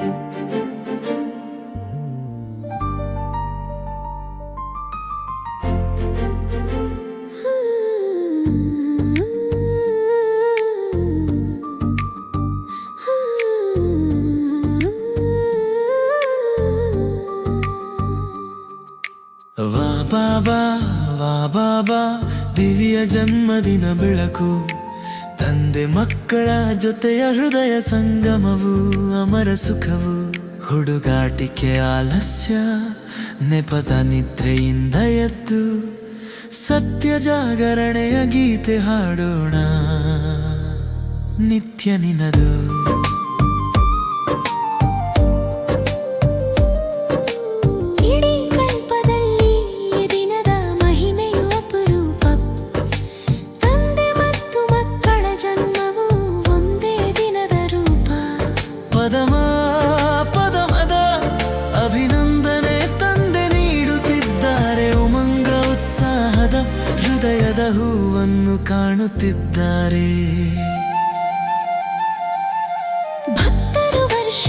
ವಾ ಬಾಬಾ ವಾ ಬಾಬಾ ದಿವ್ಯ ಜನ್ಮದಿನ ಬೆಳಕು. ತಂದೆ ಮಕ್ಕಳ ಜೊತೆಯ ಹೃದಯ ಸಂಗಮವು, ಅಮರ ಸುಖವು, ಹುಡುಗಾಟಿಕೆ ಆಲಸ್ಯ, ನೆಪದ ನಿದ್ರೆಯಿಂದ ಎದ್ದು ಸತ್ಯ ಜಾಗರಣೆಯ ಗೀತೆ ಹಾಡೋಣ. ನಿತ್ಯ ನಿನದು ಕಾಣುತ್ತಿದ್ದಾರೆ. ಭಕ್ತರು ವರ್ಷ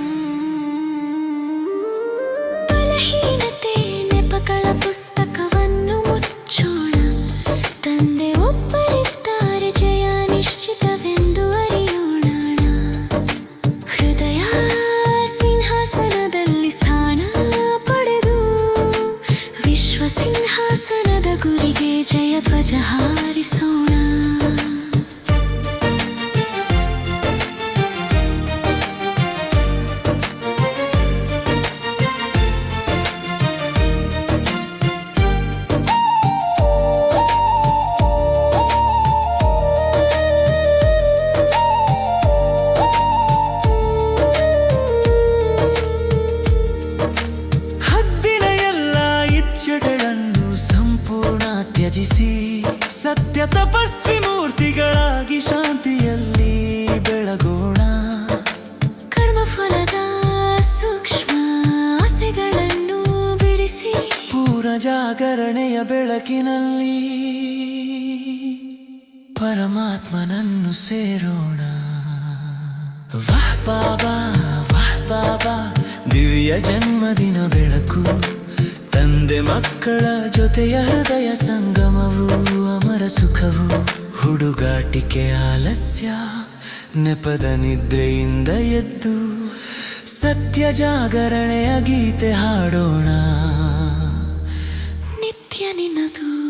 ಸಿಂಹಾಸನದ ಗುರಿಗೆ ಜಯ ಧ್ವಜ ಹಾರಿಸೋಣ. ತ್ಯಜಿಸಿ ಸತ್ಯ ತಪಸ್ವಿ ಮೂರ್ತಿಗಳಾಗಿ ಶಾಂತಿಯಲ್ಲಿ ಬೆಳಗೋಣ. ಕರ್ಮಫಲದ ಸೂಕ್ಷ್ಮ ಆಸೆಗಳನ್ನು ಬಿಡಿಸಿ. ಪೂರ್ಣ ಜಾಗರಣೆಯ ಬೆಳಕಿನಲ್ಲಿ ಪರಮಾತ್ಮನನ್ನು ಸೇರೋಣ. ವಾಹ್ ಬಾಬಾ ವಾಹ್ ಬಾಬಾ ದಿವ್ಯ ಜನ್ಮದಿನ ಬೆಳಕು. ಮಕ್ಕಳ ಜೊತೆಯ ಹೃದಯ ಸಂಗಮವು, ಅಮರ ಸುಖವು, ಹುಡುಗಾಟಿಕೆ ಆಲಸ್ಯ, ನೆಪದ ನಿದ್ರೆಯಿಂದ ಎದ್ದು ಸತ್ಯ ಜಾಗರಣೆಯ ಗೀತೆ ಹಾಡೋಣ. ನಿತ್ಯ ನಿನ್ನದು